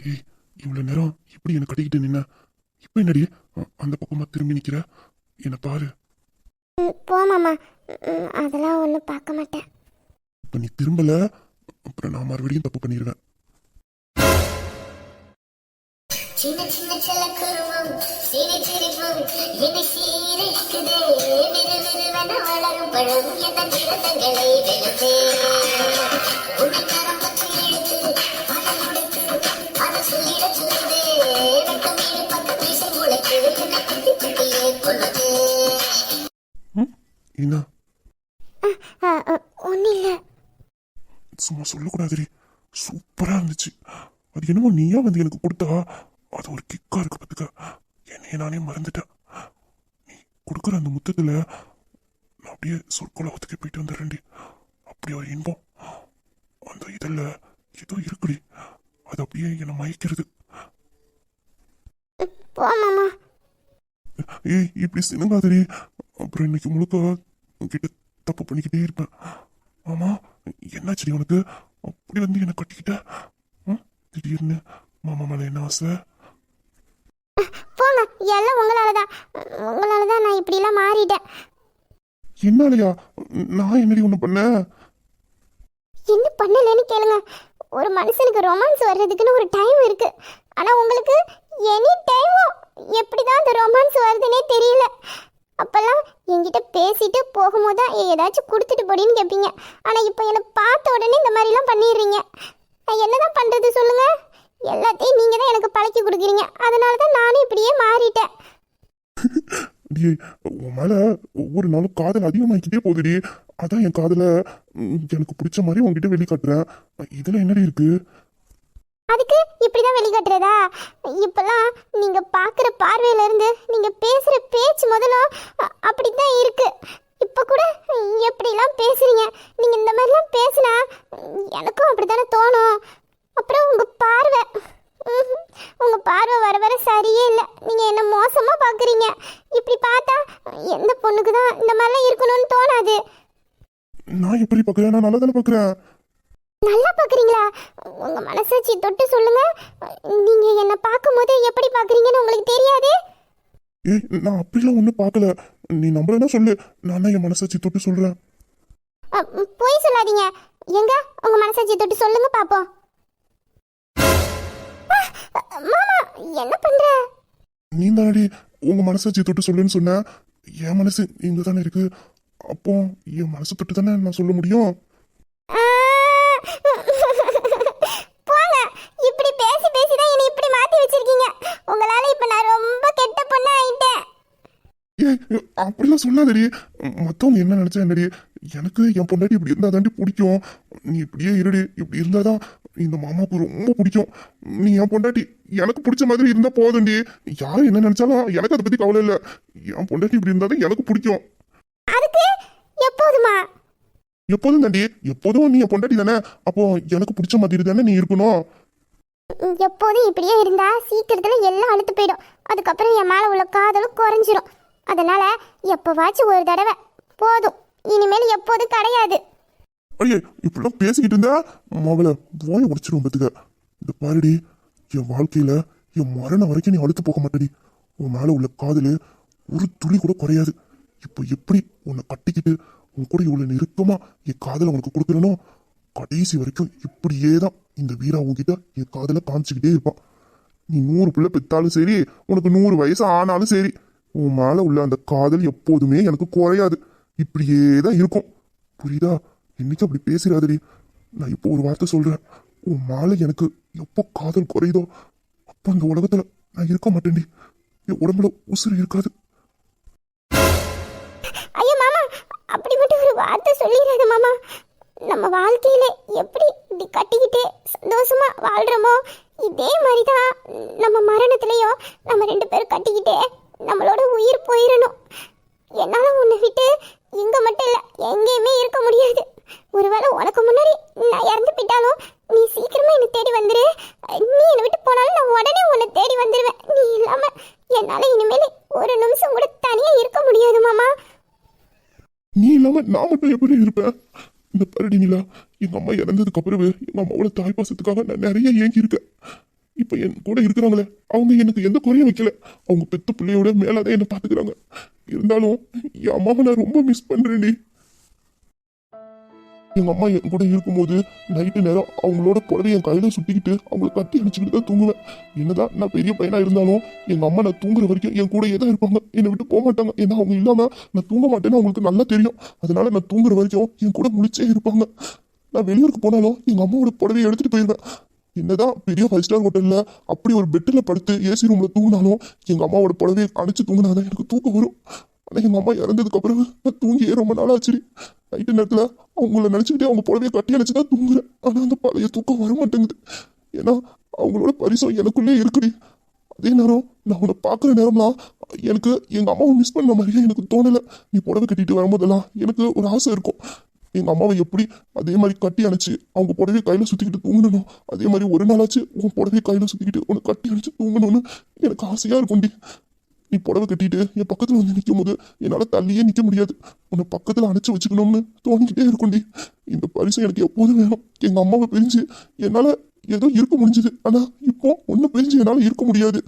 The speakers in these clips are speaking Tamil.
ஏய் இவ்வளவு நேரம் இப்படி என்ன கட்டிக்கிட்டு நின்ன? இப்போ என்னடி அந்த பக்கமா திரும்பி நிக்கிற? என்ன பாரு. ம், போ மாமா. ம், அதெல்லாம் ஒன்றும் பார்க்க மாட்டேன். இப்ப நீ திரும்பல அப்புறம் நான் மறுபடியும் தப்பு பண்ணிடுவேன் சின்ன சின்ன சில குருவம் சிறு சிரிப்பும் என்னை சீரழிக்குதே. விரு விருவென வளரும் பழம் எந்த நிறத்தங்களை வெளுத்தே உன்னை கரம் பற்றி இழுத்து அதை என்னை? ஒன்றும் இல்லை சும்மா சொல்லக்கூடாதுடி. சூப்பரா இருந்துச்சு. அது என்னமோ நீயா வந்து எனக்கு கொடுத்தா? அது ஒரு கிக்கா இருக்கு பார்த்துக்க. என்னைய நானே மறந்துட்டேன். நீ கொடுக்குற அந்த முத்தத்துல நான் அப்படியே சொற்குலவத்துக்கு போயிட்டு வந்துடுறேன்டி. அப்படி ஒரு இன்பம். அந்த இதழ்ல ஏதோ இருக்குடி. அது அப்படியே என்னை மயக்கிறது. போ மாமா. ஏய் இப்படி சினுங்காதடி. அப்புறம் இன்னைக்கு முழுக்க உன்கிட்ட தப்பு பண்ணிக்கிட்டே இருப்பேன். ஆமா என்னாச்சுடி உனக்கு? அப்படி வந்து என்னை கட்டிக்கிட்ட? திடீர்னு மாமா மேல என்ன ஆசை? போங்க எல்லாம் உங்களால தான் உங்களால தான் நான் இப்படிலாம் மாறிட்டேன். என்னாலயா? நான் என்னடி ஒண்ணு பண்ணேன் என்ன பண்ணலன்னு கேளுங்க. ஒரு மனுஷனுக்கு ரொமான்ஸ் வர்றதுக்குன்னு ஒரு டைம் இருக்கு. ஆனா உங்களுக்கு எனி டைமும் எப்படி தான் அந்த ரொமான்ஸ் வருதுன்னே தெரியல. அப்போல்லாம் என்கிட்ட பேசிட்டு போகும்போது தான் ஏதாச்சும் கொடுத்துட்டு போடின்னு கேட்பீங்க ஆனால் இப்போ என்னை பார்த்த உடனே இந்த மாதிரிலாம் பண்ணிடுறீங்க. நான் என்னதான் பண்ணுறது சொல்லுங்கள் எல்லாத்தையும் நீங்கள் தான் எனக்கு பழக்கி கொடுக்குறீங்க. அதனால தான் நானும் இப்படியே மாறிட்டேன். டேய் உன் ஒவ்வொரு நாளும் காதல் அதிகமாகிக்கிட்டே போகுதுடி. அதான் என் காதலை எனக்கு பிடிச்ச மாதிரி உங்ககிட்ட வெளிக்காட்டுறேன். இதில் என்னடி இருக்குது அதுக்கு இப்படிதான் தான் இப்பெல்லாம் நீங்க பாக்குற பார்வையில இருந்து நீங்க பேசுற பேச்சு முதலும் அப்படி அப்படித்தான் இருக்கு. இப்ப கூட எப்படிலாம் பேசுறீங்க? நீங்க இந்த மாதிரிலாம் பேசினா எனக்கும் அப்படித்தானே தோணும். அப்புறம் உங்க பார்வை. ம்ஹும். உங்க பார்வை வர வர சரியே இல்லை. நீங்க என்ன மோசமா பாக்குறீங்க? இப்படி பார்த்தா எந்த பொண்ணுக்கு தான் இந்த மாதிரிலாம் இருக்கணும்னு தோணாது. நான் எப்படி பாக்குறேன். நான் நல்லா தானே பாக்குறேன்? நல்லா பாக்குறீங்களா? உங்க மனசாட்சி தொட்டு சொல்லுங்க. நீங்க என்ன பார்க்கும்போது எப்படி பாக்குறீங்கன்னு உங்களுக்கு தெரியாது? ஏய் நான் அப்படிலாம் ஒன்றும் பார்க்கல. நீ நம்புறேன்னா சொல்லு. நான் தான் என் மனசாட்சி தொட்டு ம், பொய் சொல்லாதீங்க. எங்க? உங்க மனசாட்சி தொட்டு சொல்லுங்க பாப்போம். மாமா என்ன பண்ற? நீ தானடி உங்க மனசாட்சி தொட்டு சொல்லுன்னு சொன்ன. என் மனசு இங்க தானே இருக்கு. அப்போ என் மனசு தொட்டு தானே நான் சொல்ல முடியும் ஆ, போங்க இப்படி பேசி பேசி தான் என்னை இப்படி மாத்தி வச்சிருக்கீங்க உங்களால இப்ப நான் ரொம்ப கெட்ட பொண்ணு ஆயிட்டேன் ஏய் அப்படிலாம் சொல்லாதடி மத்தவங்க என்ன நினைச்சா என்னடி எனக்கு என் பொண்டாட்டி இப்படி இருந்தா தாண்டி பிடிக்கும். நீ இப்படியே இருடி இப்படி இருந்தாதான் இந்த மாமாவுக்கு ரொம்ப பிடிக்கும். நீ என் பொண்டாட்டி எனக்கு பிடிச்ச மாதிரி இருந்தா போதும்டி. யாரும் என்ன நினைச்சாலும் எனக்கு அதை பத்தி கவலை இல்லை. என் பொண்டாட்டி இப்படி இருந்தாதான் எனக்கு பிடிக்கும். எப்போதுமா? எப்போதும் தாண்டி எப்போதும் நீ என் பொண்டாட்டி தானே. அப்போ எனக்கு பிடிச்ச மாதிரி தானே நீ இருக்கணும். எப்போதும் இப்படியே இருந்தா சீக்கிரத்துல எல்லாம் அழுத்து போயிடும். அதுக்கப்புறம் என் மேல உள்ள காதலும் குறைஞ்சிரும். அதனால எப்போவாச்சும் ஒரு தடவை. போதும். இனிமேல் எப்போதும் கிடையாது. ஐயே இப்படிலாம் பேசிக்கிட்டு இருந்தா மகளை வாய உடைச்சிரும் பத்துக்க. இந்த பாருடி என் வாழ்க்கையில என் மரணம் வரைக்கும் நீ அழுத்து போக மாட்டடி. உன் மேல உள்ள காதல் ஒரு துளி கூட குறையாது. இப்போ எப்படி உன்னை கட்டிக்கிட்டு உன் கூட இவ்வளவு நெருக்கமா என் காதலை உனக்கு கொடுக்குறனோ கடைசி வரைக்கும் இப்படியே தான் இந்த வீரா உங்ககிட்ட என் காதலை காமிச்சுக்கிட்டே இருப்பான். நீ நூறு பிள்ளை பெத்தாலும் சரி உனக்கு நூறு வயசு ஆனாலும் சரி உன் மேல உள்ள அந்த காதல் எப்போதுமே எனக்கு குறையாது. இப்படியே தான் இருக்கும். புரியுதா? என்னைக்கு அப்படி பேசுறாதடி. நான் இப்போ ஒரு வார்த்தை சொல்றேன். உன் மேல எனக்கு எப்போ காதல் குறையுதோ அப்போ இந்த உலகத்துல நான் இருக்க மாட்டேன்டி. என் உடம்புல உசுறு இருக்காது. ஐயோ மாமா அப்படி மட்டும் ஒரு வார்த்தை சொல்லிடாத மாமா. நம்ம வாழ்க்கையில எப்படி இப்படி கட்டிக்கிட்டே சந்தோஷமா வாழ்றோமோ இதே மாதிரி தான் நம்ம மரணத்துலயும் நம்ம ரெண்டு பேரும் கட்டிக்கிட்டே நம்மளோட உயிர் போயிடணும் என்னால் உன்னை விட்டு இங்கே மட்டும் இல்லை எங்கேயுமே இருக்க முடியாது. ஒருவேளை உனக்கு முன்னாடி நான் இறந்து போயிட்டாலும் நீ சீக்கிரமாக என்னை தேடி வந்துரு. நீ என்னை விட்டு போனாலும் நான் உடனே உன்னை தேடி வந்துடுவேன் நீ இல்லாமல் என்னால் இனிமேல் ஒரு நிமிஷம் கூட தனியாக இருக்க முடியாது மாமா. நீ இல்லாம நான் மட்டும் எப்படி இருப்பேன்? இந்த பரடி நிலா எங்க அம்மா இறந்ததுக்கு அப்புறமே எங்க அம்மாவோட தாய் பாசத்துக்காக நான் நிறைய ஏங்கி இருக்கேன் இப்ப என் கூட இருக்கிறாங்களே அவங்க எனக்கு எந்த குறையும் வைக்கல. அவங்க பெத்த பிள்ளையோட மேலதான் என்ன பார்த்துக்கிறாங்க. இருந்தாலும் என் அம்மாவை நான் ரொம்ப மிஸ் பண்ணுறேன்டி எங்கள் அம்மா என் கூட இருக்கும்போது நைட்டு நேரம் அவங்களோட புடவை என் கையில் சுட்டிக்கிட்டு அவங்கள கட்டி அடிச்சுக்கிட்டு தான் தூங்குவேன். என்னதான் நான் பெரிய பையனாக இருந்தாலும் எங்கள் அம்மா நான் தூங்குற வரைக்கும் என் கூடயே தான் இருப்பாங்க. என்னை விட்டு போக மாட்டாங்க. ஏன்னா அவங்க இல்லாமல் நான் தூங்க மாட்டேன்னு அவங்களுக்கு நல்லா தெரியும். அதனால நான் தூங்குற வரைக்கும் என் கூட முழிச்சே இருப்பாங்க. நான் வெளியூருக்கு போனாலும் எங்கள் அம்மாவோட புடவையை எடுத்துகிட்டு போயிருவேன். என்னதான் பெரிய ஃபைவ் ஸ்டார் ஹோட்டல்ல அப்படி ஒரு பெட்டில் படுத்து ஏசி ரூம்ல தூங்கினாலும் எங்க அம்மாவோட புடவையை அணைச்சு தூங்கினாதான் எனக்கு தூக்கம் வரும். ஆனால் எங்கள் அம்மா இறந்ததுக்கு அப்புறம் நான் தூங்கியே ரொம்ப நாள் ஆச்சு நைட்டு நேரத்தில் அவங்கள நினச்சிக்கிட்டே அவங்க புடவையை கட்டி அணைச்சு தான் தூங்குறேன். ஆனால் அந்த பழைய தூக்கம் வர மாட்டேங்குது ஏன்னா அவங்களோட பரிசம் எனக்குள்ளே இருக்குடி. அதே நேரம் நான் உன்னை பார்க்குற நேரம்லாம் எனக்கு எங்கள் அம்மாவை மிஸ் பண்ண மாதிரியே எனக்கு தோணலை. நீ புடவை கட்டிட்டு வரும்போதெல்லாம் எனக்கு ஒரு ஆசை இருக்கும். எங்கள் அம்மாவை எப்படி அதே மாதிரி கட்டி அணைச்சு அவங்க புடவையை கையில் சுற்றிக்கிட்டு தூங்கணும்? அதே மாதிரி ஒரு நாளாச்சு உன் புடவையை கையில் சுற்றிக்கிட்டு உன்னை கட்டி அணைச்சு தூங்கணும்னு எனக்கு ஆசையாக இருக்கும்டி. நீ புடவை கட்டிட்டு என் பக்கத்தில் வந்து நிற்கும் போது என்னால் தள்ளியே நிற்க முடியாது. உன்னை பக்கத்தில் அணைச்சு வச்சுக்கணும்னு தோணிக்கிட்டே இருக்கும்டி. இந்த பரிசு எனக்கு எப்போதும் வேணும். எங்கள் அம்மாவை பிரிஞ்சு என்னால் ஏதோ இருக்க முடிஞ்சது. ஆனால் இப்போ ஒன்று பிரிஞ்சு என்னால் இருக்க முடியாது.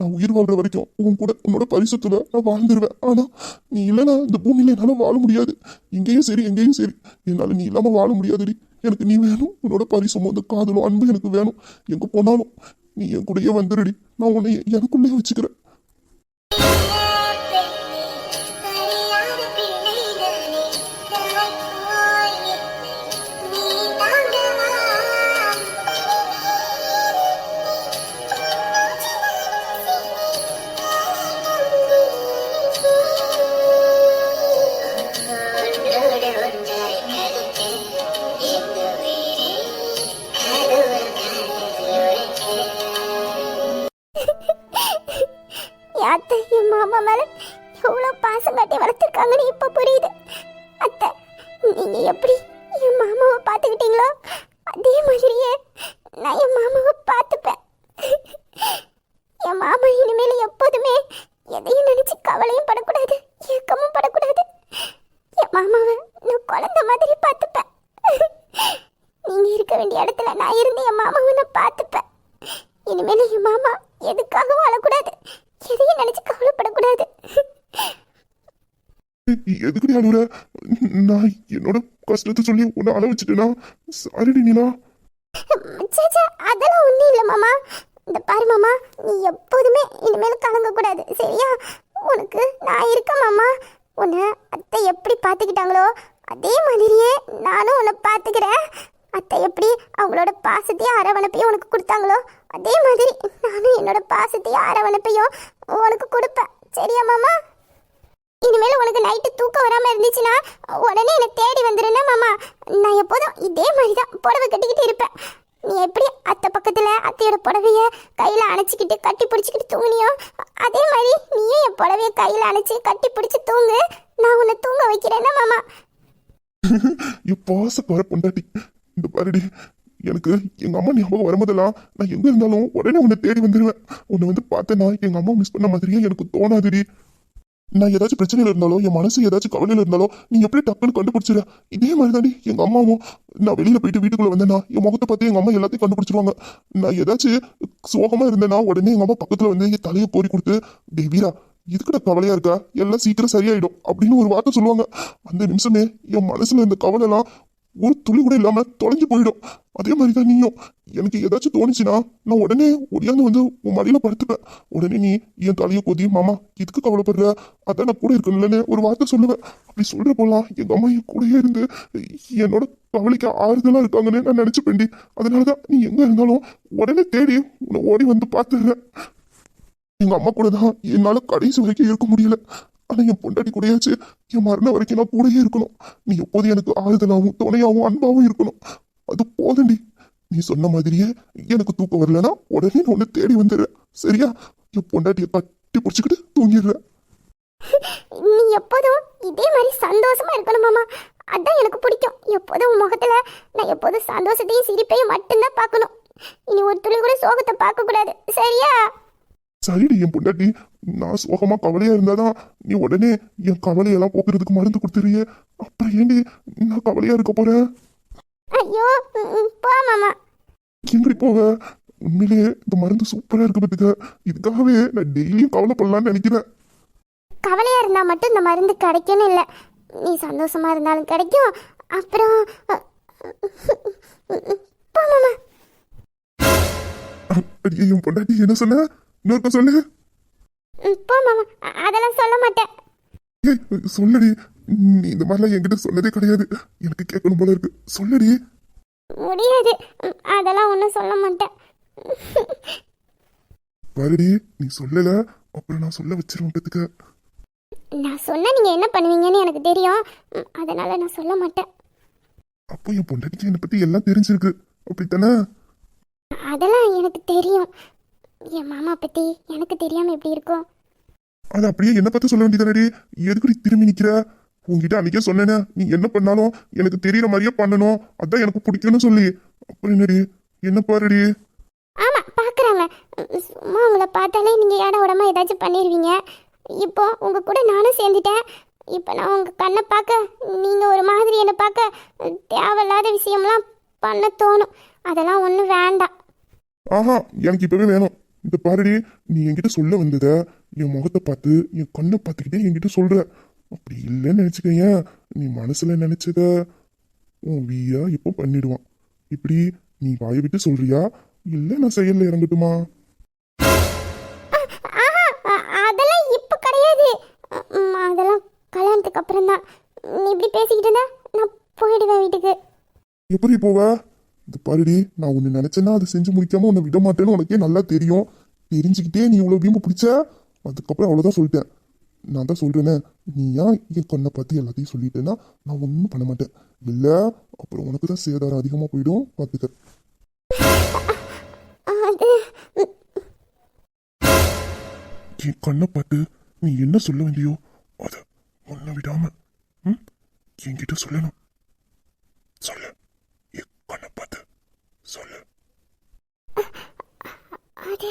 நான் உயிர் வாழ்ற வரைக்கும் உன் கூட உன்னோட பரிசுத்துல நான் வாழ்ந்துருவேன். ஆனா நீ இல்லைனா இந்த பூமியில என்னால வாழ முடியாது. இங்கேயும் சரி எங்கேயும் சரி. என்னால நீ இல்லாம வாழ முடியாதுடி. எனக்கு நீ வேணும். உன்னோட பரிசும் அந்த காதலும் அன்பு எனக்கு வேணும். எங்க போனாலும் நீ என் கூடயே வந்துடுடி நான் உன்னை எனக்குள்ளேயே வச்சுக்கிறேன். எப்படி என் மாமாவை பார்த்துக்கிட்டீங்களோ? அதே மாதிரியே நான் என் மாமாவை பார்த்துப்பேன். என் மாமா இனிமேல் எப்போதுமே எதையும் நினச்சி கவலையும் படக்கூடாது ஏக்கமும் படக்கூடாது. என் மாமாவை நான் குழந்த மாதிரி பார்த்துப்பேன். நீங்கள் இருக்க வேண்டிய இடத்துல நான் இருந்து என் மாமாவை நான் பார்த்துப்பேன். இனிமேல் என் மாமா எதுக்காகவும் அழக்கூடாது எதையும் நினச்சி கவலைப்படக்கூடாது. எதுக்குடி அழுகுற நான் என்னோட கஷ்டத்தை சொல்லி உன்னை அழ வச்சுட்டேனா? சாரிடி நீலா. அதெல்லாம் ஒன்றும் இல்லை மாமா. இந்த பாரு மாமா நீ எப்போதுமே இனிமேல் கலங்கக்கூடாது சரியா? உனக்கு நான் இருக்கேன் மாமா. உன்னை அத்தை எப்படி பார்த்துக்கிட்டாங்களோ அதே மாதிரியே நானும் உன்னை பார்த்துக்கிறேன். அத்தை எப்படி அவங்களோட பாசத்தையும் அரவணைப்பையும் உனக்கு கொடுத்தாங்களோ அதே மாதிரி நானும் என்னோட பாசத்தையும் அரவணைப்பையும் உனக்கு கொடுப்பேன். சரியா மாமா? இனிமேல் உனக்கு நைட்டு தூக்கம் வராமல் இருந்துச்சுன்னா உடனே என்னை தேடி வந்துருன்னா மாமா. நான் எப்போதும் இதே மாதிரி தான் புடவை கட்டிக்கிட்டு இருப்பேன். நீ எப்படி அத்தை பக்கத்தில் அத்தையோட புடவைய கையில் அணைச்சிக்கிட்டு கட்டி பிடிச்சிக்கிட்டு தூங்கினியோ அதே மாதிரி நீயும் என் புடவைய கையில் அணைச்சி கட்டி பிடிச்சி தூங்கு. நான் உன்னை தூங்க வைக்கிறேன்னா மாமா. என் பாசக்கார பொண்டாட்டி. இந்த பாருடி எனக்கு எங்க அம்மா ஞாபகம் வரும்போதெல்லாம் நான் எங்க இருந்தாலும் உடனே உன்னை தேடி வந்துடுவேன் உன்னை வந்து பார்த்தேன்னா எங்க அம்மா மிஸ் பண்ண மாதிரியே எனக்கு தோணாதுடி. நான் ஏதாச்சும் பிரச்சனையில் இருந்தாலோ என் மனசு ஏதாச்சும் கவலையில் இருந்தாலோ நீ எப்படி டக்குன்னு கண்டுபிடிச்சிட இதே மாதிரி தாண்டி எங்கள் அம்மாவும் நான் வெளியில் போயிட்டு வீட்டுக்குள்ள வந்தேன்னா என் முகத்தை பார்த்து எங்கள் அம்மா எல்லாத்தையும் கண்டுபிடிச்சிருவாங்க. நான் ஏதாச்சும் சோகமாக இருந்தேன்னா உடனே எங்கள் அம்மா பக்கத்தில் வந்து என் தலையை கோரி கொடுத்து டே வீரா இதுக்கிட்ட கவலையா இருக்கா? எல்லாம் சீக்கிரம் சரியாயிடும். அப்படின்னு ஒரு வார்த்தை சொல்லுவாங்க. அந்த நிமிஷமே என் மனசுல இந்த கவலை எல்லாம் ஒரு துளி கூட இல்லாம தொலைஞ்சு போயிடும். அதே மாதிரி தான் நீயும். எனக்கு ஏதாச்சும் தோணுச்சுன்னா நான் உடனே ஒடியாந்து வந்து உன் மடியில படுத்துப்பேன். உடனே நீ என் தலையை கொதி மாமா இதுக்கு கவலைப்படுற? அதான் நான் கூட இருக்கணும்லன்னு ஒரு வார்த்தை சொல்லுவேன். அப்படி சொல்ற போலாம் எங்க அம்மா என் கூடயே இருந்து என்னோட கவலைக்கு ஆறுதலா இருக்காங்கன்னு நான் நினைச்சுப்பேன்டி அதனாலதான் நீ எங்க இருந்தாலும் உடனே தேடி உன்னை ஓடி வந்து பார்த்துடுறேன். எங்க அம்மா கூட தான் என்னால கடைசி வரைக்கும் இருக்க முடியல. ஆனா என் பொண்டாட்டி கூடயாச்சு என் மரணம் வரைக்கும் நான் கூடயே இருக்கணும். நீ எப்போதும் எனக்கு ஆறுதலாகவும் துணையாகவும் அன்பாகவும் இருக்கணும். அது போதண்டி நீ சொன்ன மாதிரியே எனக்கு தூக்கம் வரலனா உடனே நான் உன்னை தேடி வந்துடுறேன். சரியா? என் பொண்டாட்டியை கட்டி பிடிச்சிக்கிட்டு தூங்கிடுறேன். நீ எப்போதும் இதே மாதிரி சந்தோஷமா இருக்கணும் மாமா. அதான் எனக்கு பிடிக்கும். எப்போதும் உன் முகத்துல நான் எப்போதும் சந்தோஷத்தையும் சிரிப்பையும் மட்டும்தான் பார்க்கணும். இனி ஒரு துளி கூட சோகத்தை பார்க்க கூடாது சரியா? சரிடி என் பொண்டாட்டி. நான் சோகமா கவலையா இருந்தாதான் நீ உடனே என் கவலையெல்லாம் போக்குறதுக்கு மருந்து கொடுத்துறியே. அப்புறம் ஏண்டி நான் கவலையா இருக்க போறேன்? ஐயோ போ மாமா. எங்கடி போக உண்மையிலேயே இந்த மருந்து சூப்பரா இருக்கு பத்துக்க. இதுக்காகவே நான் டெய்லியும் கவலைப்படலாம்னு நினைக்கிறேன். கவலையா இருந்தா மட்டும் இந்த மருந்து கிடைக்கும்னு இல்லை. நீ சந்தோஷமா இருந்தாலும் கிடைக்கும். அப்புறம் போ மாமா. அடியே, என் பொண்டாட்டி என்ன சொன்ன? இன்னொருக்க சொல்லு ம், போ மாமா அ- அதெல்லாம் சொல்ல மாட்டேன் ஏய் சொல்லடி நீ இந்த மாதிரிலாம் என்கிட்ட சொன்னதே கிடையாது. எனக்கு கேட்கணும் போல இருக்கு. சொல்லடி. முடியாது. அதெல்லாம் ஒன்றும் சொல்ல மாட்டேன். பாருடி நீ சொல்லல. அப்புறம் நான் சொல்ல வச்சிருவேன் நான் சொன்னா நீங்க என்ன பண்ணுவீங்கன்னு எனக்கு தெரியும். அதனால நான் சொல்ல மாட்டேன். அப்போ என் பொண்டாட்டிக்கு என்னை பத்தி எல்லாம் தெரிஞ்சிருக்கு. அப்படித்தானே? அதெல்லாம் எனக்கு தெரியும். என் மாமா பத்தி எனக்கு தெரியாம எப்படி இருக்கும்? அது அப்படியே என்ன பார்த்து சொல்ல வேண்டியதானடி எதுக்கு திரும்பி நிக்கிற? உன்கிட்ட அன்னைக்கே சொன்னேனே நீ என்ன பண்ணாலும் எனக்கு தெரியற மாதிரியே பண்ணணும். அதான் எனக்கு பிடிக்கும்னு சொல்லி. அப்புறம் என்னடி? என்ன பாருடி? ஆமா பாக்குறாங்க. ம், சும்மா உங்களை பார்த்தாலே நீங்க ஏட உடமா ஏதாச்சும் பண்ணிடுவீங்க இப்போ உங்க கூட நானும் சேர்ந்துட்டேன். இப்போ நான் உங்க கண்ணை பார்க்க நீங்க ஒரு மாதிரி என்னை பார்க்க தேவையில்லாத விஷயம்லாம் பண்ண தோணும். அதெல்லாம் ஒன்றும் வேண்டாம். ஆஹா எனக்கு இப்பவே வேணும். இந்த பாருடி நீ என்கிட்ட சொல்ல வந்தத என் முகத்தை பார்த்து என் கண்ணை பார்த்துக்கிட்டே என்கிட்ட சொல்ற. அப்படி இல்லைன்னு நினைச்சுக்கயேன் நீ மனசுல நினைச்சத உன் வீயா இப்போ பண்ணிடுவான். இப்படி நீ வாயை விட்டு சொல்றியா? இல்ல நான் செயல்ல இறங்கட்டுமா? அதெல்லாம் இப்போ கிடையாது. அதெல்லாம் கல்யாணத்துக்கு அப்புறம் தான். நீ இப்படி பேசிக்கிட்டு இருந்தா நான் போயிடுவேன் வீட்டுக்கு. எப்படி போவ? இந்த பாருடி நான் ஒன்னு நினைச்சேன்னா அதை செஞ்சு முடிக்காம உன்னை விட மாட்டேன்னு உனக்கே நல்லா தெரியும். தெரிஞ்சுக்கிட்டே நீ இவ்வளவு வீம்பு பிடிச்ச? அதுக்கப்புறம் அவ்வளவுதான் சொல்லிட்டேன். நான் தான் சொல்றேனே நீ ஏன் என் கண்ணை பார்த்து எல்லாத்தையும் சொல்லிட்டேன்னா நான் ஒன்றும் பண்ண மாட்டேன். இல்ல அப்புறம் உனக்கு தான் சேதாரம் அதிகமா போயிடும் பார்த்துக்க என் கண்ணை பார்த்து நீ என்ன சொல்ல வேண்டியோ அத உன்னை விடாம ம்? என்கிட்ட சொல்லணும். சொல்லு. என் கண்ணை பார்த்து சொல்லு. அது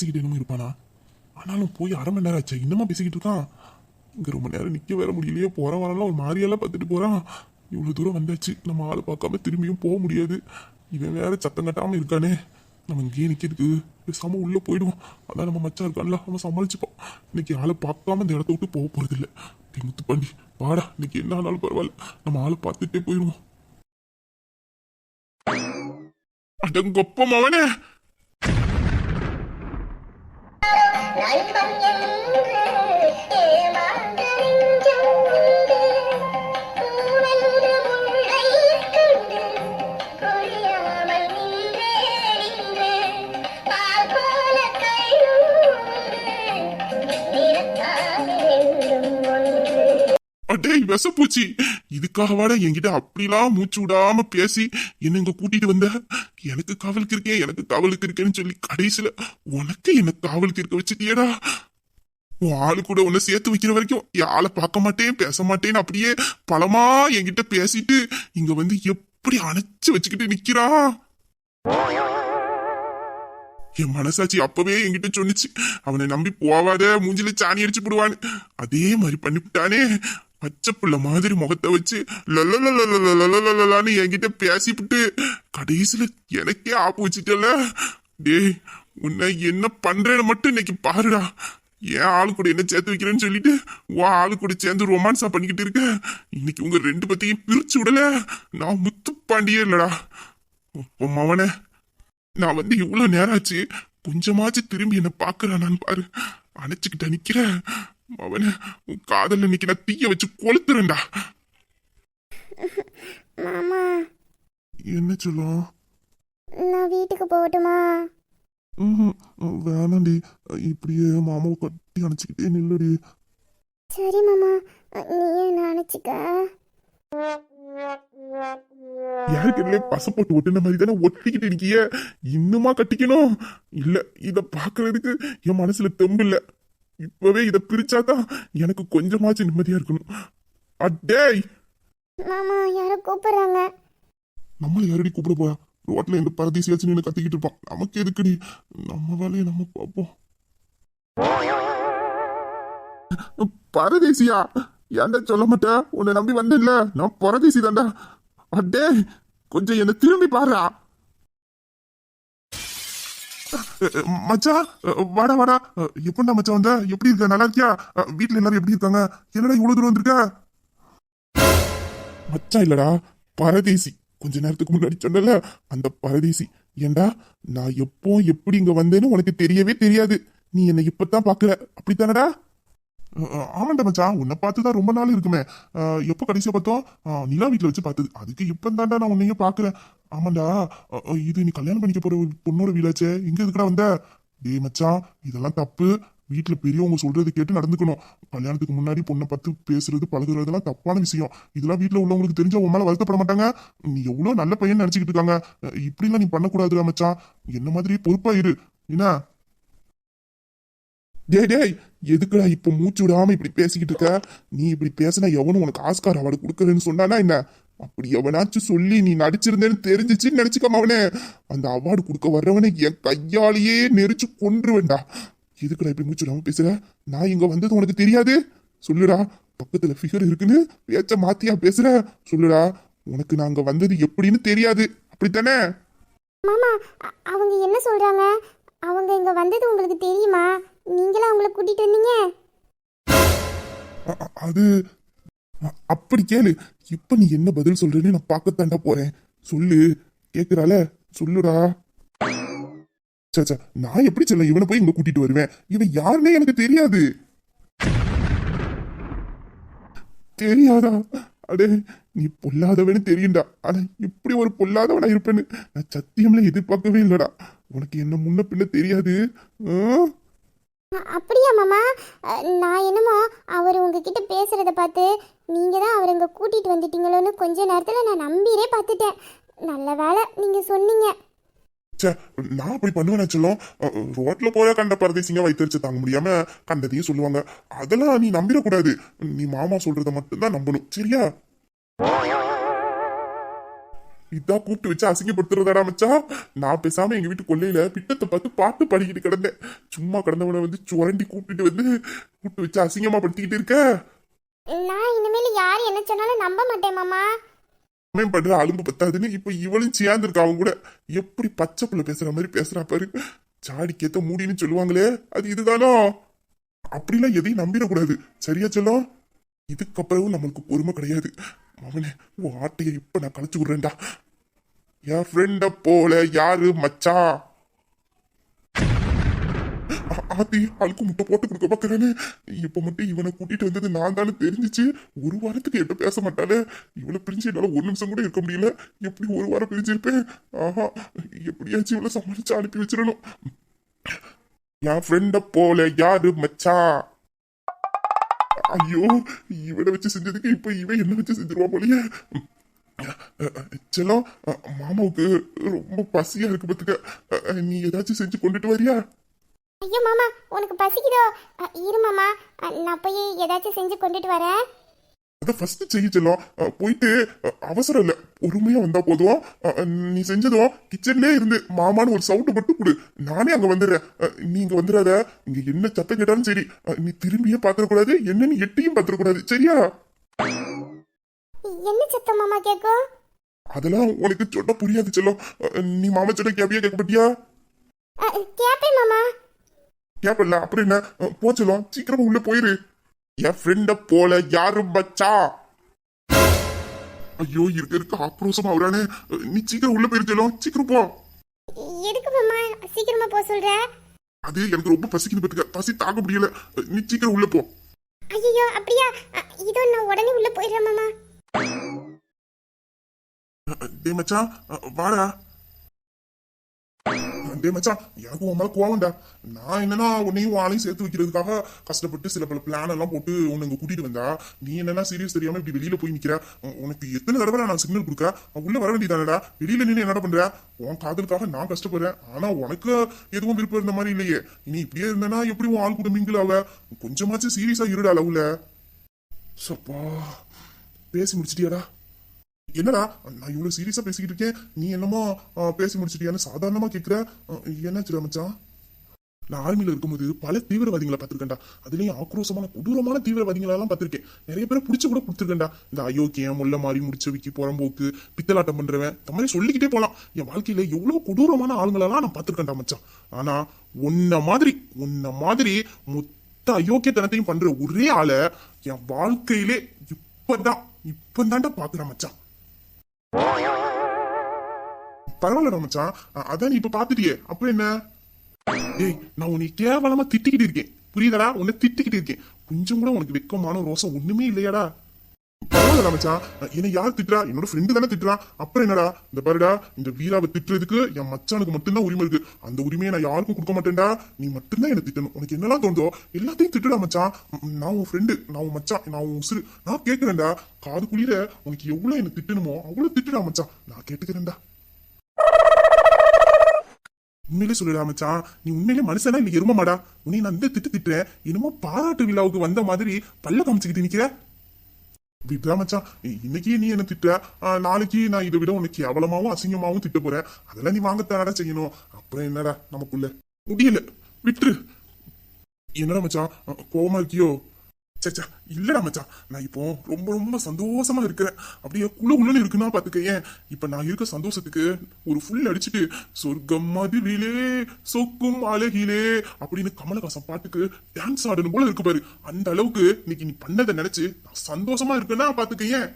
பேசிக்கிட்டு என்னமோ இருப்பானா? ஆனாலும் போய் அரை மணி நேரம் ஆச்சு. இன்னமா பேசிக்கிட்டு இருக்கான். இங்க ரொம்ப நேரம் நிக்க வேற முடியலையே. போற வரலாம் ஒரு மாதிரியெல்லாம் பார்த்துட்டு போறான். இவ்வளோ தூரம் வந்தாச்சு. நம்ம ஆள் பார்க்காம திரும்பியும் போக முடியாது. இவன் வேற சத்தம் கட்டாம இருக்கானே. நம்ம இங்கேயே நிக்கிறதுக்கு பேசாம உள்ள போயிடுவோம். அதான் நம்ம மச்சா இருக்கான்ல. நம்ம சமாளிச்சுப்போம் இன்னைக்கு ஆளை பார்க்காம இந்த இடத்த விட்டு போக போகிறதில்ல இல்ல முத்து பாடா வாடா. இன்னைக்கு என்ன ஆனாலும் பரவாயில்ல. நம்ம ஆளை பார்த்துட்டே போயிடுவோம். அடங்கொப்ப மவனே. நண்பன் என்று ஏமாந்த நெஞ்சம் உண்டு. பூவென்று முள்ளைக் கண்டு நின்றே நின்று பால் போல அடேய் விஷப்பூச்சி இதுக்காகவாட என்கிட்ட அப்படிலாம் மூச்சு விடாம பேசி என்ன இங்க கூட்டிட்டு வந்த எனக்கு காவலுக்கு இருக்கேன் எனக்கு காவலுக்கு இருக்கேன்னு சொல்லி கடைசியில உனக்கு என்ன காவலுக்கு இருக்க வச்சுட்டியடா? உன் ஆளு கூட உன்னை சேர்த்து வைக்கிற வரைக்கும் என் ஆளை பார்க்க மாட்டேன் பேச மாட்டேன்னு அப்படியே பலமா என்கிட்ட பேசிட்டு இங்க வந்து எப்படி அணைச்சு வச்சுக்கிட்டு நிக்கிறா? என் மனசாட்சி அப்பவே என்கிட்ட சொன்னுச்சு அவனை நம்பி போவாத மூஞ்சில சாணி அடிச்சு போடுவான்னு. அதே மாதிரி பண்ணிவிட்டானே. பச்சை புள்ள மாதிரி முகத்தை வச்சு லலலலலலலலலலலான்னு என்கிட்ட பேசிவிட்டு கடைசியில் எனக்கே ஆப்பு வச்சுட்டல டேய் உன்னை என்ன பண்றேன்னு மட்டும் இன்னைக்கு பாருடா. ஏன் ஆளு கூட என்ன சேர்த்து வைக்கிறேன்னு சொல்லிட்டு உன் ஆளு கூட சேர்ந்து ரொமான்ஸா பண்ணிக்கிட்டு இருக்க. இன்னைக்கு உங்க ரெண்டு பத்தியும் பிரிச்சு விடல. நான் முத்து பாண்டியே இல்லடா. உன் மவனே நான் வந்து இவ்வளோ நேரம் ஆச்சு. கொஞ்சமாச்சு திரும்பி என்னை பாக்குறானான்னு பாரு. அணைச்சிக்கிட்ட நிற்கிறேன் மவனே உன் காதல்ல இன்னைக்கு நான் தீய வச்சு கொளுத்துறேன்டா. மாமா. என்ன சொல்லும்? நான் வீட்டுக்கு போகட்டுமா. வேணாண்டி. இப்படியே மாமாவை கட்டி அணைச்சிக்கிட்டே நில்லுடி. சரி மாமா. நீயே நினச்சிக்க யாருக்கிட்டே பச போட்டு ஒட்டுன மாதிரி தானே ஒட்டிக்கிட்டு இருக்கிய? இன்னுமா கட்டிக்கணும்? இல்ல இத பாக்குறதுக்கு என் மனசுல தெம்பு இல்ல. இப்பவே இத பிரிச்சாதான் எனக்கு கொஞ்சமாச்சும் நிம்மதியா இருக்கணும். அடேய் மாமா யாரோ கூப்பிடுறாங்க. நம்மள யாரடி கூப்பிட போயா ரோட்ல எந்த பரதேசியாச்சும் நின்று கத்திக்கிட்டு இருப்பான். நமக்கு எதுக்குடி? நம்ம வேலையை நம்ம பார்ப்போம். பரதேசியா ஏன்டா சொல்ல மாட்டேன் உன்னை நம்பி வந்தேன்ல. நான் பரதேசி தான்டா. அடே கொஞ்சம் என்ன திரும்பி பாருடா மச்சா வாடா வாடா. எப்படா மச்சான் வந்த? எப்படி இருக்க? நல்லா இருக்கியா? வீட்ல எல்லாரும் எப்படி இருக்காங்க? என்னடா இவ்வளவு தூரம் வந்திருக்க? மச்சா இல்லடா பரதேசி. கொஞ்ச நேரத்துக்கு முன்னாடி சொன்னல அந்த பரதேசி. ஏண்டா நான் எப்போ எப்படி இங்க வந்தேன்னு உனக்கு தெரியவே தெரியாது. நீ என்னை இப்பதான் பாக்குற அப்படித்தானடா? ஆமாண்டா மச்சான் உன்னை பார்த்து தான் ரொம்ப நாள் இருக்குமே. எப்போ கடைசியா பார்த்தோம்? நிலா வீட்டில் வச்சு பார்த்தது. அதுக்கு இப்போ தாண்டா நான் உன்னையும் பார்க்குறேன். ஆமாண்டா இது நீ கல்யாணம் பண்ணிக்க போற ஒரு பொண்ணோட வீடாச்சே. எங்க இருக்கடா வந்த? டேய் மச்சான் இதெல்லாம் தப்பு. வீட்டுல பெரியவங்க சொல்றது கேட்டு நடந்துக்கணும். கல்யாணத்துக்கு முன்னாடி பொண்ணை பார்த்து பேசுறது பழகுறதெல்லாம் தப்பான விஷயம். இதெல்லாம் வீட்டுல உள்ளவங்களுக்கு தெரிஞ்சா உன் மேல வருத்தப்பட மாட்டாங்க. நீ எவ்வளவு நல்ல பையன் நினைச்சுக்கிட்டு இருக்காங்க. இப்படிலாம் நீ பண்ணக்கூடாதுடா மச்சான். என்ன மாதிரி பொறுப்பா இரு என்ன? டேய் டேய் எதுக்குடா இப்ப மூச்சு விடாம இப்படி பேசிக்கிட்டு இருக்க? நீ இப்படி பேசினா எவனும் உனக்கு ஆஸ்கார் அவார்டு கொடுக்கறேன்னு சொன்னானா என்ன? அப்படி எவனாச்சும் சொல்லி நீ நடிச்சிருந்தேன்னு தெரிஞ்சிச்சுன்னு நினைச்சுக்காம அவனே அந்த அவார்டு கொடுக்க வர்றவனை என் கையாலேயே நெரிச்சு கொன்றுவேன்டா. எதுக்குடா இப்படி மூச்சு விடாம பேசுற? நான் இங்க வந்தது உனக்கு தெரியாது? சொல்லுடா பக்கத்துல ஃபிகர் இருக்குன்னு பேச்ச மாத்தியா பேசுற? சொல்லுடா உனக்கு நாங்க வந்தது எப்படின்னு தெரியாது. அப்படித்தானே? மாமா அவங்க என்ன சொல்றாங்க? அவங்க இங்க வந்தது உங்களுக்கு தெரியுமா? நீங்களா அவங்கள கூட்டிட்டு வந்தீங்க? அது அப்படி கேளு. இப்ப நீ என்ன பதில் சொல்றேன்னு நான் பார்க்கத்தாண்டா போறேன். சொல்லு. கேக்குறால சொல்லுடா. சே, நான் எப்படி சொல்ல? இவனை போய் இங்க கூட்டிட்டு வருவேன். இவன் யாருன்னே எனக்கு தெரியாது. தெரியாதா? அடே நீ பொல்லாதவன்னு தெரியும்டா. ஆனா இப்படி ஒரு பொல்லாதவனா இருப்பேன்னு நான் சத்தியம்ல எதிர்பார்க்கவே இல்லடா. உனக்கு என்ன முன்ன பின்ன தெரியாது? அப்படியா மாமா? நான் என்னமோ அவர் உங்ககிட்ட பேசுறத பார்த்து நீங்கள் தான் அவரை கூட்டிகிட்டு கூட்டிட்டு வந்துட்டீங்களோன்னு கொஞ்ச நேரத்தில் நான் நம்பியே பார்த்துட்டேன். நல்ல வேலை நீங்கள் சொன்னீங்க. ச்சே நான் அப்படி பண்ணுவேன் சொல்லும். ரோட்ல போய கண்ட பரதேசிங்க வைத்தறிச்சு தாங்க முடியாம கண்டதையும் சொல்லுவாங்க. அதெல்லாம் நீ நம்பிடக்கூடாது. நீ மாமா சொல்றத மட்டும்தான் நம்பணும். சரியா? இதான் கூப்பிட்டு வச்சு அசிங்கப்படுத்துறதாடா மச்சா. நான் பேசாம எங்க வீட்டு கொல்லையில பிட்டத்தை பார்த்து பாட்டு பாடிக்கிட்டு கிடந்தேன். சும்மா கிடந்தவனை வந்து சுரண்டி கூப்பிட்டு வந்து கூப்பிட்டு வச்சு அசிங்கமா படுத்திக்கிட்டு இருக்க. நான் இனிமேல் யார் என்ன சொன்னாலும் நம்ப மாட்டேன் மாமா. அவன் பண்ற அலும்பு பத்தாதுன்னு இப்ப இவளும் சேர்ந்துருக்கா அவங்க கூட. எப்படி பச்சை பிள்ளை பேசுற மாதிரி பேசுறா பாரு. சாடிக்கேத்த மூடின்னு சொல்லுவாங்களே அது இதுதானோ? அப்படிலாம் எதையும் நம்பிடக்கூடாது. சரியா சொல்லும் இதுக்கப்புறம் நம்மளுக்கு பொறுமை கிடையாது. அவனே உன் ஆட்டையை இப்ப நான் கழிச்சு விடுறேன்டா. என் ஃப்ரெண்ட போல யாரு மச்சான்? ஆத்தி ஆளுக்கு முட்டை போட்டு கொடுக்க பாக்குறேன்னு இப்ப மட்டும் இவனை கூட்டிட்டு வந்தது நான் தானே தெரிஞ்சிச்சு. ஒரு வாரத்துக்கு எட்ட பேச மாட்டாளே. இவளை பிரிஞ்சு என்னால ஒரு நிமிஷம் கூட இருக்க முடியல. எப்படி ஒரு வாரம் பிரிஞ்சிருப்பேன்? ஆஹா எப்படியாச்சும் இவளை சமாளிச்சு அனுப்பி வச்சிடணும். என் ஃப்ரெண்ட போல யாரு மச்சான் ஐயோ இவனை வச்சு செஞ்சதுக்கு இப்ப இவன் என்ன வச்சு செஞ்சிருவா போலயே. செல்லம் மாமாவுக்கு ரொம்ப பசியா இருக்கு பாத்துக்க. நீ ஏதாச்சும் செஞ்சு கொண்டுட்டு வரியா? ஐயோ மாமா உனக்கு பசிக்குதோ? இரு மாமா. நான் போய் ஏதாச்சும் செஞ்சு கொண்டுட்டு வரேன். அதை ஃபர்ஸ்ட் செய்ய செல்லம். அஹ் போயிட்டு அவசரம் இல்ல. பொறுமையா வந்தா போதும். நீ செஞ்சதும் கிச்சன்லயே இருந்து. மாமான்னு ஒரு சவுண்ட் மட்டும் கொடு. நானே அங்க வந்துடுறேன். அஹ் நீ இங்க வந்துடாத. இங்க என்ன சத்தம் கேட்டாலும் சரி. நீ திரும்பியே பாத்திரக்கூடாது என்னன்னு எட்டியும் பாத்திரக்கூடாது சரியா? என்ன சத்தம் மாமா கேட்கும் அதெல்லாம் உனக்கு சொன்னா புரியாது செல்லம். நீ மாமா சொன்ன கேபியா கேட்க பட்டியா அ, கேப்பேன் மாமா. கேப்பல்ல அப்புறம் என்ன? அஹ், போ செல்லம் சீக்கிரமா உள்ள போயிரு. என் ஃப்ரெண்ட போல யாரும் பச்சா ஐயோ இருக்க இருக்க ஆக்ரோஷமா அவரானே நீ சீக்கிரம் உள்ள போயிரு செல்லம். சீக்கிரம் போ. எதுக்கு மாமா? சீக்கிரமா போக சொல்ற. அது எனக்கு ரொம்ப பசிக்குது பத்துக்க. பசி தாங்க முடியல. நீ சீக்கிரம் உள்ள போ. ஐயோ அப்படியா? இதோ நான் உடனே உள்ள போயிடுறேன் மாமா. டேய் மச்சான் வாடா. அஹ், மச்சான் எனக்கு உன் மேல கோவம்டா நான் என்னன்னா உன்னையும் ஆளையும் சேர்த்து வைக்கிறதுக்காக கஷ்டப்பட்டு சில பல பிளான் எல்லாம் போட்டு உன்னை இங்க கூட்டிட்டு வந்தா நீ என்னன்னா சீரியஸ் தெரியாம இப்படி வெளியில போய் நிக்கிற. உனக்கு எத்தனை தடவை நான் சிக்னல் கொடுக்க உள்ள வர வேண்டியதானடா? வெளியில நின்று என்னடா பண்ற? உன் காதலுக்காக நான் கஷ்டப்படுறேன். ஆனா உனக்கு எதுவும் விருப்பம் இருந்த மாதிரி இல்லையே. நீ இப்படியே இருந்தனா எப்படி உன் ஆள் கூட மிங்கிள் ஆவ? கொஞ்சமாச்சும் சீரியஸா இருடா லவ்ல சப்பா பேசி முடிச்சிட்டியாடா? என்னடா நான் இவ்வளவு சீரியஸா பேசிக்கிட்டு இருக்கேன். நீ என்னமோ பேசி முடிச்சிட்டியான்னு சாதாரணமா கேட்கிற என்ன என்னாச்சுடா மச்சான்? நான் ஆர்மியில இருக்கும்போது பல தீவிரவாதிகளை பார்த்துருக்கேன்டா. அதுலேயும் ஆக்ரோஷமான கொடூரமான தீவிரவாதிகளெல்லாம் பார்த்துருக்கேன். நிறைய பேரை பிடிச்சி கூட கொடுத்துருக்கேன்டா. இந்த அயோக்கியம் முல்ல மாதிரி முடிச்சவிக்கி புறம்போக்கு பித்தலாட்டம் பண்றவன் இந்த மாதிரி சொல்லிக்கிட்டே போகலாம் என் வாழ்க்கையில எவ்வளோ கொடூரமான ஆளுங்களெல்லாம் நான் பார்த்துருக்கேன்டா மச்சான். ஆனால் உன்ன மாதிரி உன்ன மாதிரி மொத்த அயோக்கியத்தனத்தையும் பண்ணுற ஒரே ஆளை என் வாழ்க்கையிலே இப்பதான் இப்பதான்டா பார்க்குறேன் மச்சான். பரவாயில்ல மச்சான் அதான் நீ இப்ப பாத்துட்டியே. அப்புறம் என்ன? டேய் நான் உன்னை கேவலமா திட்டிக்கிட்டு இருக்கேன். புரியுதடா? உன்னை திட்டிக்கிட்டு இருக்கேன். கொஞ்சம் கூட உனக்கு வெக்கமான ரோசம் ஒண்ணுமே இல்லையாடா? பரவாயில்ல மச்சான் என்னை யார் திட்டுறா? என்னோட ஃப்ரெண்டு தானே திட்டுறான் அப்புறம் என்னடா? இந்த பாருடா இந்த வீராவை திட்டுறதுக்கு என் மச்சானுக்கு மட்டும்தான் உரிமை இருக்கு. அந்த உரிமையை நான் யாருக்கும் கொடுக்க மாட்டேன்டா. நீ மட்டும்தான் என்ன திட்டணும். உனக்கு என்னெல்லாம் தோணுதோ எல்லாத்தையும் திட்டுடா மச்சான். நான் உன் ஃப்ரெண்டு நான் உன் மச்சான் நான் உன் உசுறு. நான் கேட்கிறேன்டா காது குளிர உனக்கு எவ்வளவு என்ன திட்டணுமோ அவ்வளவு திட்டுடா மச்சான். நான் கேட்டுக்கிறேன்டா. உண்மையிலே சொல்லுடா மச்சான். நீ உண்மையிலே மனுஷனா இல்ல எருமமாடா உன்னை நான் இந்த திட்டு திட்டுறேன். என்னமோ பாராட்டு விழாவுக்கு வந்த மாதிரி பல்ல காமிச்சுக்கிட்டு நிக்கிற? விட்ரா மச்சான். இன்னைக்கு நீ என்ன திட்ட நாளைக்கு நான் இதை விட உனக்கு அவலமாவும் அசிங்கமாவும் திட்ட போறேன். அதெல்லாம் நீ வாங்கத்தானடா செய்யணும். அப்புறம் என்னடா நமக்குள்ள? முடியல. விட்டுரு. என்னடா மச்சான்? அ, கோவமா இருக்கியோ? சச்சா இல்லடா மச்சா நான் இப்போ ரொம்ப ரொம்ப சந்தோஷமா இருக்கிறேன். அப்படியே குழு குழுன்னு இருக்குன்னா பாத்துக்கேன் இப்ப நான் இருக்க சந்தோஷத்துக்கு ஒரு ஃபுல் அடிச்சுட்டு சொர்க்கம் மதுவிலே சொக்கும் அழகிலே அப்படின்னு கமலஹாசன் பாட்டுக்கு டான்ஸ் ஆடணும் போல இருக்கு பாரு. அந்த அளவுக்கு இன்னைக்கு நீ பண்ணதை நினைச்சு நான் சந்தோஷமா இருக்கேன்னா பாத்துக்கேன்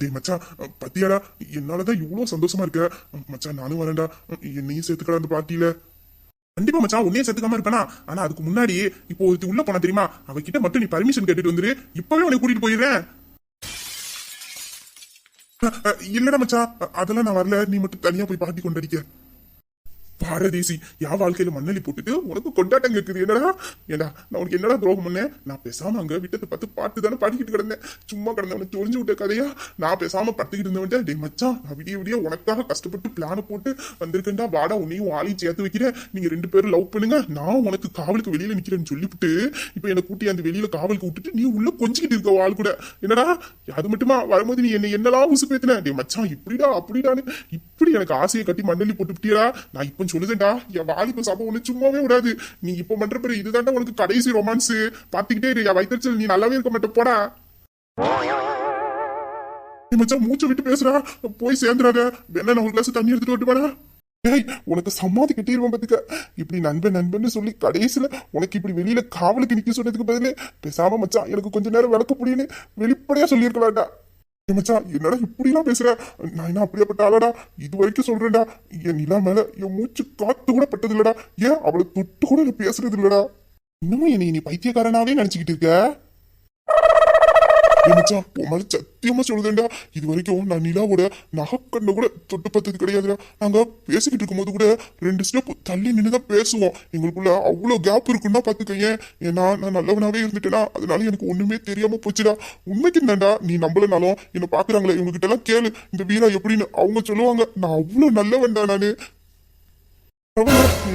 டேய் மச்சான் பத்தியாடா என்னாலதான் இவ்வளவு சந்தோஷமா இருக்க? மச்சான் நானும் வரேன்டா. என்னையும் சேர்த்துக்கடா அந்த பார்ட்டியில கண்டிப்பா மச்சான் உன்னையும் சேர்த்துக்காம இருப்பேனா? ஆனா அதுக்கு முன்னாடி இப்போ ஒருத்தி உள்ள போனா தெரியுமா? அவகிட்ட மட்டும் நீ பர்மிஷன் கேட்டுட்டு வந்துரு. இப்பவே உன்னை கூட்டிட்டு போயிடுறேன். இல்லடா மச்சான். அதெல்லாம் நான் வரல. நீ மட்டும் தனியா போய் பாட்டி கொண்டாடிக்க. பாரதேசி யா வாழ்க்கையில மண்ணலி போட்டுட்டு உனக்கு கொண்டாட்டம் கேட்குது என்னடா? ஏண்டா நான் உனக்கு என்னடா துரோகம் பண்ணேன்? நான் பேசாம அங்க விட்டத்தை பார்த்து பாட்டு தானே பாடிக்கிட்டு கிடந்தேன். சும்மா கிடந்தவனை தொழிஞ்சு விட்ட கதையா? நான் பேசாம படுத்துக்கிட்டு இருந்தவன்ட்ட டே மச்சான் நான் விடிய விடிய உனக்காக கஷ்டப்பட்டு பிளான போட்டு வந்திருக்கேன்டா. வாடா உன்னையும் ஆளையும் சேர்த்து வைக்கிறேன். நீங்க ரெண்டு பேரும் லவ் பண்ணுங்க. நான் உனக்கு காவலுக்கு வெளியில நிக்கிறேன்னு சொல்லிவிட்டு இப்ப என்ன கூட்டி அந்த வெளியில காவலுக்கு விட்டுட்டு நீ உள்ள கொஞ்சிக்கிட்டு இருக்க ஆள் கூட. என்னடா? அது மட்டுமா? வரும்போது நீ என்ன என்னெல்லாம் உசுக்கு பேத்தின? டே மச்சான் இப்படிடா அப்படிடான்னு இப்படி எனக்கு ஆசையை கட்டி மண்ணலி போட்டுட்டியடா நான் இப்ப சொல்லுதேன்டா என் வாலிப சபை ஒண்ணு சும்மாவே விடாது. நீ இப்ப பண்ற பேரு இதுதான்டா உனக்கு கடைசி ரொமான்ஸ். பாத்துக்கிட்டே இரு என் நீ நல்லாவே இருக்க மாட்ட போடா. நீ மச்சான் மூச்சு விட்டு பேசுறா போய் சேர்ந்துடாத. வேணா நான் ஒரு கிளாஸ் தண்ணி எடுத்துட்டு வரட்டுமாடா ஏய் உனக்கு சமாதி கட்டிடுவோம் பாத்துக்க. இப்படி நண்பன் நண்பன் சொல்லி கடைசியில உனக்கு இப்படி வெளியில காவலுக்கு நிக்க சொன்னதுக்கு பதிலு பேசாம மச்சான் எனக்கு கொஞ்ச நேரம் விளக்க புரியுன்னு வெளிப்படையா சொல்லியிருக்கலாம்டா. மச்சா என்னடா இப்படிலாம் பேசுற? நான் என்ன அப்படியாப்பட்ட ஆளாடா? இது வரைக்கும் சொல்றேன்டா. என் நிலா மேல என் மூச்சு காத்து கூட பட்டது இல்லடா ஏன் அவளை தொட்டு கூட நான் பேசுறது இல்லடா இன்னமும் என்னை நீ பைத்தியக்காரனாவே நினைச்சுக்கிட்டு இருக்க? மச்சான் உன் சத்தியமா சொல்லுதேன்டா. இது வரைக்கும் நான் நிலாவோட நகைக்கண்ணை கூட தொட்டு பார்த்தது கிடையாதுடா. நாங்க பேசிக்கிட்டு இருக்கும்போது கூட ரெண்டு ஸ்டெப் தள்ளி நின்று தான் பேசுவோம். எங்களுக்குள்ள அவ்வளோ கேப் இருக்குன்னா பாத்துக்கங்க ஏன்னா நான் நல்லவனாவே இருந்துட்டேனா. அதனால எனக்கு ஒண்ணுமே தெரியாம போச்சுடா. உண்மைக்கு தான்டா நீ நம்பலனாலும் என்ன பாக்குறாங்களே இவங்க கிட்ட எல்லாம் கேளு. இந்த வீரா எப்படின்னு அவங்க சொல்லுவாங்க. நான் அவ்வளோ நல்லவன்டா நானு.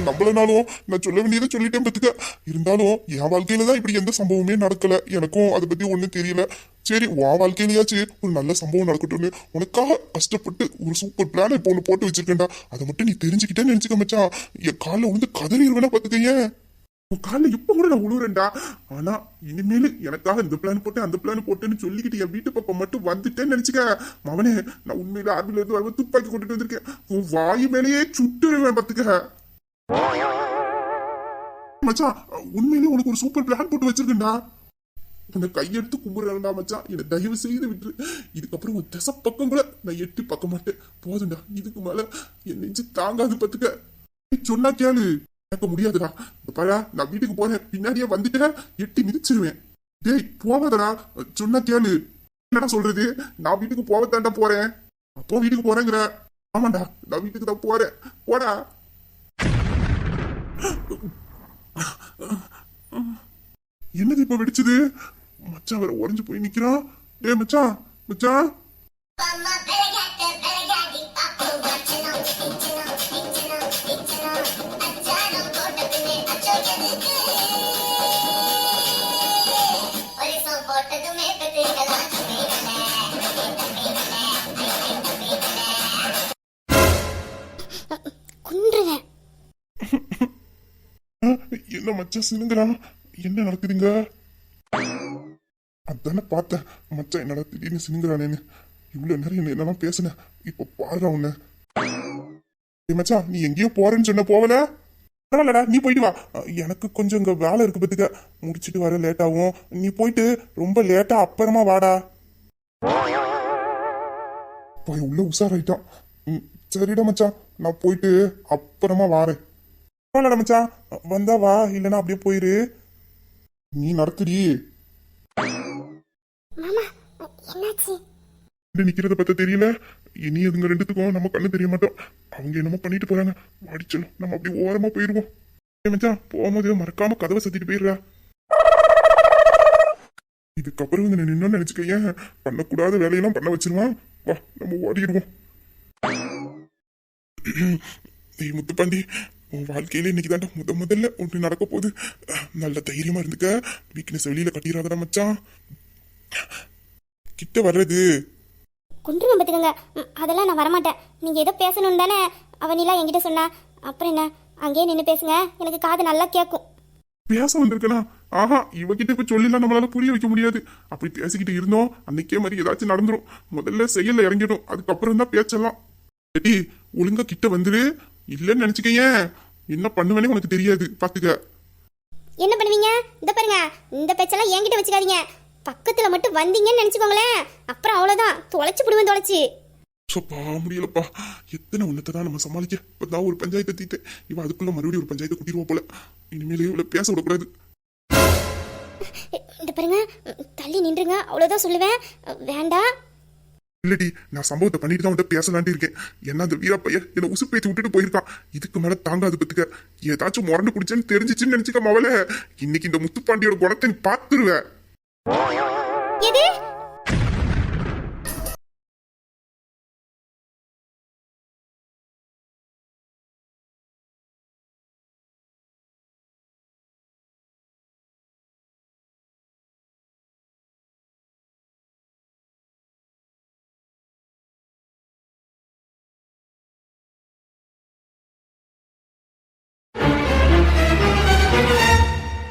நம்மளனாலும் நான் சொல்ல வேண்டியதை சொல்லிட்டேன் பத்துக்க. இருந்தாலும் என் வாழ்க்கையில தான் இப்படி எந்த சம்பவமே நடக்கல. எனக்கும் அதை பத்தி ஒன்றும் தெரியல. சரி உன் வாழ்க்கையிலயாச்சு ஒரு நல்ல சம்பவம் நடக்கட்டும்னு உனக்காக கஷ்டப்பட்டு ஒரு சூப்பர் பிளான் இப்போ ஒன்று போட்டு வச்சிருக்கேன்டா. அதை மட்டும் நீ தெரிஞ்சுக்கிட்டேன்னு நினைச்சுக்க மச்சான். என் காலில் வந்து கதிரவேனே பார்த்துக்க ஏன்? உன் காலில் இப்ப கூட நான் உழுவுறேன்டா. ஆனா இனிமேல் எனக்காக இந்த பிளான் போட்டு அந்த பிளான் போட்டேன்னு சொல்லிக்கிட்டு என் வீட்டு பக்கம் மட்டும் வந்துட்டேன்னு நினைச்சுக்க. மவனே நான் உண்மையில ஆர்மில இருந்து வரும்போது துப்பாக்கி கொண்டுட்டு வந்திருக்கேன். உன் வாய் மேலேயே சுட்டுருவேன் பத்துக்க மச்சான் உண்மையிலேயே உனக்கு ஒரு சூப்பர் பிளான் போட்டு வச்சிருக்கேன்டா. உன்னை கையெடுத்து கும்பிடுறேன்டா மச்சான். என்னை தயவு செய்து விட்டுரு. இதுக்கப்புறம் உன் திசை பக்கம் கூட நான் எட்டி பார்க்க மாட்டேன். போதும்டா இதுக்கு மேல என் நெஞ்சு தாங்காது பத்துக்க சொன்னா கேளு. கேட்க முடியாதுடா. பரா நான் வீட்டுக்கு போறேன். பின்னாடியே வந்துட்டேன் எட்டி மிதிச்சிருவேன். டேய் போவாதடா. சொன்ன கேளு. என்னடா சொல்றது? நான் வீட்டுக்கு போகத்தாண்டா போறேன். அப்போ வீட்டுக்கு போறேங்கிற. ஆமாண்டா நான் வீட்டுக்கு தான் போறேன். போடா. என்னது இப்ப வெடிச்சது? மச்சான் வேற உறைஞ்சு போய் நிக்கிறான். டேய் மச்சான் மச்சான். போட்டதுமே என்ன மச்சான் சினுங்கிறான் என்ன நடக்குதுங்க? அதானே பார்த்தேன். மச்சான் என்னடா திடீர்னு சினுங்கிறானேன்னு. இவ்வளோ நேரம் என்ன என்னெல்லாம் பேசுன? இப்ப பாடுறா உன்ன மச்சான் நீ எங்கேயோ போறேன்னு சொன்ன போவல? பரவாயில்லடா நீ போயிட்டு வா. எனக்கு கொஞ்சம் இங்க வேலை இருக்கு பத்துக்க. முடிச்சிட்டு வர லேட் ஆகும். நீ போயிட்டு ரொம்ப லேட்டா அப்புறமா வாடா. போய் உள்ள உஷாராயிட்டான். சரிடா மச்சான். நான் போயிட்டு அப்புறமா வாரேன். பரவாயில்லடா மச்சான் வந்தா வா இல்லைன்னா அப்படியே போயிரு. நீ நடத்துடி. மாமா என்னாச்சு? இப்படி நிக்கிறத பத்த தெரியல. இனி அதுங்க ரெண்டுத்துக்கும் நம்ம கண்ணு தெரிய மாட்டோம். அவங்க என்னமோ பண்ணிட்டு போறாங்க. வாடிச்சலும் நம்ம அப்படி ஓரமா போயிருவோம். மச்சான் போகும்போது மறக்காம கதவை சத்திட்டு போயிடுறா. இதுக்கப்புறம் வந்து நின்னு நினைச்சுக்க ஏன் பண்ணக்கூடாத வேலையெல்லாம் பண்ண வச்சிருவான். வா நம்ம ஓடிடுவோம். நீ முத்துப்பாண்டி உன் வாழ்க்கையில இன்னைக்கு தாண்டா முத முதல்ல ஒன்று நடக்க போகுது. நல்ல தைரியமா இருந்துக்க. வீக்னஸ் வெளியில கட்டிடாதடா மச்சான். கிட்ட வர்றது குன்றுவேன் பார்த்துக்கோங்க. அதெல்லாம் நான் வரமாட்டேன். நீங்கள் ஏதோ பேசணும் தானே அவனிலாம் என்கிட்ட சொன்னா. அப்புறம் என்ன? அங்கேயே நின்று பேசுங்க. எனக்கு காது நல்லா கேட்கும் பேச வந்திருக்கனா? ஆஹா இவகிட்ட இப்ப சொல்லிலாம் நம்மளால புரிய வைக்க முடியாது. அப்படி பேசிக்கிட்டு இருந்தோம். அன்னைக்கே மாதிரி ஏதாச்சும் நடந்துரும். முதல்ல செயல்ல இறங்கிடும் அதுக்கப்புறம் தான் பேச்செல்லாம். ஏடி ஒழுங்கா கிட்ட வந்துரு. இல்லன்னு நினைச்சுக்கங்க என்ன பண்ணுவேனே உனக்கு தெரியாது. பாத்துக்க என்ன பண்ணுவீங்க? இந்த பாருங்க. இந்த பேச்செல்லாம் என்கிட்ட வச்சுக்காதீங்க. பக்கத்தில் மட்டும் வந்தீங்கன்னு நினச்சிக்கோங்களேன். அப்புறம் அவ்வளோதான் தொலைச்சி விடுவேன் தொலைச்சி. சப்பா முடியலப்பா. எத்தனை உன்னத்தை தான் நம்ம சமாளிக்க? இப்பதான் ஒரு பஞ்சாயத்தை தீத்தேன் இவ அதுக்குள்ள மறுபடியும் ஒரு பஞ்சாயத்தை கூட்டிடுவா போல. இனிமேலே இவ்வளவு பேச விடக்கூடாது. இந்த பாருங்க தள்ளி நின்றுங்க. அவ்வளோதான் சொல்லுவேன். வேண்டாம் இல்லடி நான் சம்பவத்தை பண்ணிட்டு தான் வந்து பேசலான்ட்டு இருக்கேன். என்ன அந்த வீரப்பைய என்ன உசு பேத்தி விட்டுட்டு போயிருக்கான் இதுக்கு மேல தாங்காது பத்துக்க. ஏதாச்சும் முரண்டு குடிச்சேன்னு தெரிஞ்சிச்சுன்னு நினைச்சுக்க மவள. இன்னைக்கு இந்த முத்துப்பாண்டியோட குணத்தை நீ பாத்துருவ எது